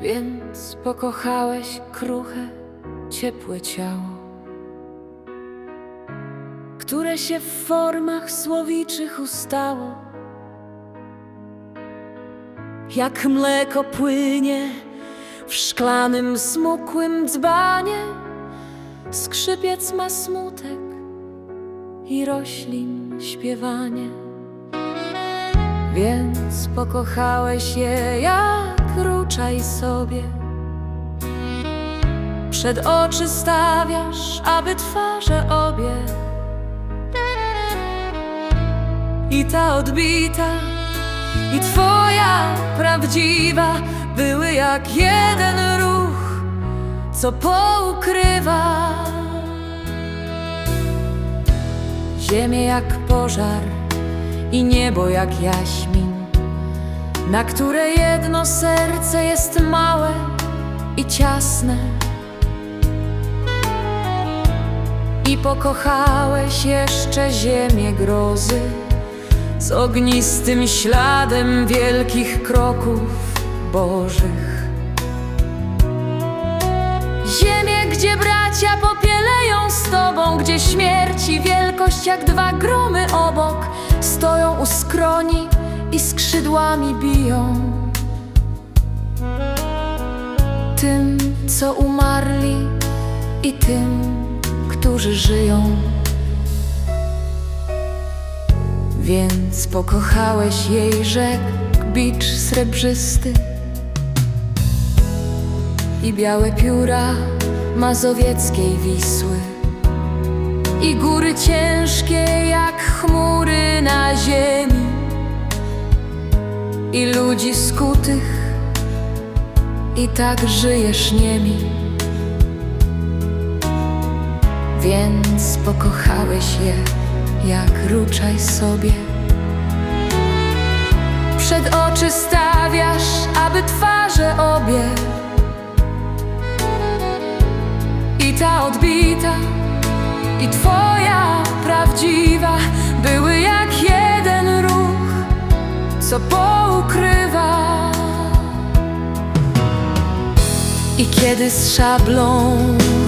Więc pokochałeś kruche, ciepłe ciało, które się w formach słowiczych ustało. Jak mleko płynie w szklanym, smukłym dzbanie, skrzypiec ma smutek i roślin śpiewanie. Więc pokochałeś je jak ruczaj sobie. Przed oczy stawiasz, aby twarze obie i ta odbita, i twoja prawdziwa były jak jeden ruch, co poukrywa ziemię jak pożar i niebo jak jaśmin, na które jedno serce jest małe i ciasne. I pokochałeś jeszcze ziemię grozy z ognistym śladem wielkich kroków Bożych. Ziemię, gdzie bracia popieleją z tobą, gdzie śmierć i wielkość jak dwa gromy obok stoją u skroni i skrzydłami biją. Tym, co umarli i tym, którzy żyją. Więc pokochałeś jej rzek bicz srebrzysty i białe pióra mazowieckiej Wisły i góry ciężkie jak chmury na ziemi i ludzi skutych i tak żyjesz niemi. Więc pokochałeś je jak ruczaj sobie. I ta odbita, i twoja prawdziwa były jak jeden ruch, co poukrywa. I kiedy z szablą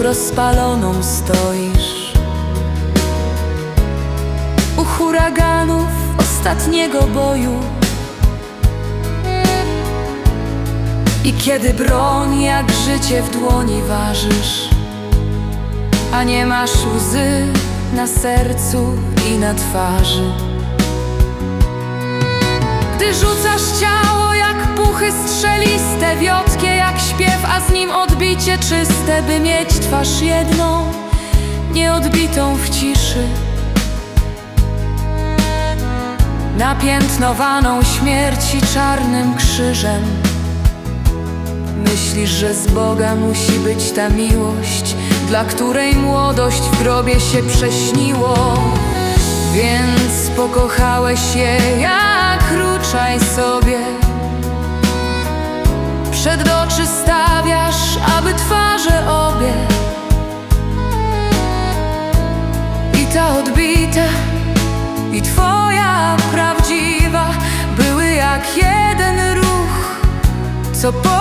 rozpaloną stoisz u huraganów ostatniego boju. I kiedy broń jak życie w dłoni ważysz, a nie masz łzy na sercu i na twarzy. Gdy rzucasz ciało jak puchy strzeliste, wiotkie jak śpiew, a z nim odbicie czyste, by mieć twarz jedną, nieodbitą w ciszy. Napiętnowaną śmierci czarnym krzyżem. Myślisz, że z Boga musi być ta miłość, dla której młodość w grobie się prześniło. Więc pokochałeś je jak ruczaj sobie. Przed oczy stawiasz, aby twarze obie i ta odbita, i twoja prawdziwa były jak jeden ruch, co poukrywa.